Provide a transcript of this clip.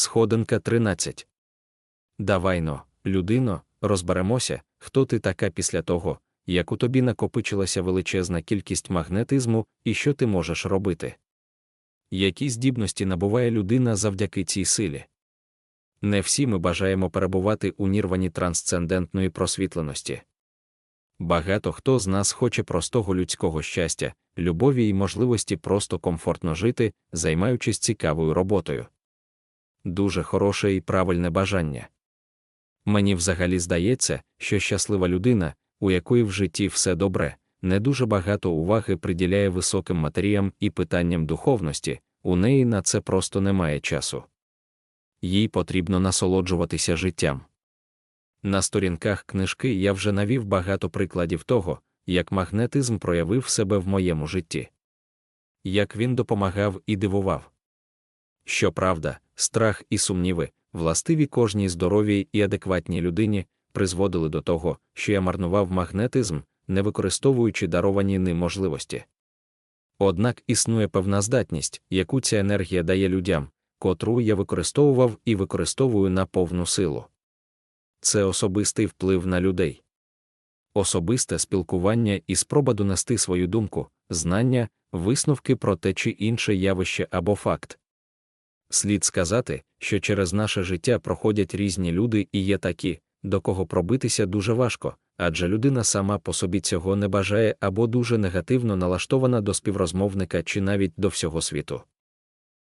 Сходинка 13. Давайно, людино, розберемося, хто ти така після того, як у тобі накопичилася величезна кількість магнетизму і що ти можеш робити. Які здібності набуває людина завдяки цій силі? Не всі ми бажаємо перебувати у нірвані трансцендентної просвітленості. Багато хто з нас хоче простого людського щастя, любові і можливості просто комфортно жити, займаючись цікавою роботою. Дуже хороше і правильне бажання. Мені взагалі здається, що щаслива людина, у якої в житті все добре, не дуже багато уваги приділяє високим матеріям і питанням духовності, у неї на це просто немає часу. Їй потрібно насолоджуватися життям. На сторінках книжки я вже навів багато прикладів того, як магнетизм проявив себе в моєму житті. Як він допомагав і дивував. Щоправда, страх і сумніви, властиві кожній здоровій і адекватній людині, призводили до того, що я марнував магнетизм, не використовуючи даровані ним можливості. Однак існує певна здатність, яку ця енергія дає людям, котру я використовував і використовую на повну силу. Це особистий вплив на людей. Особисте спілкування і спроба донести свою думку, знання, висновки про те чи інше явище або факт. Слід сказати, що через наше життя проходять різні люди і є такі, до кого пробитися дуже важко, адже людина сама по собі цього не бажає або дуже негативно налаштована до співрозмовника чи навіть до всього світу.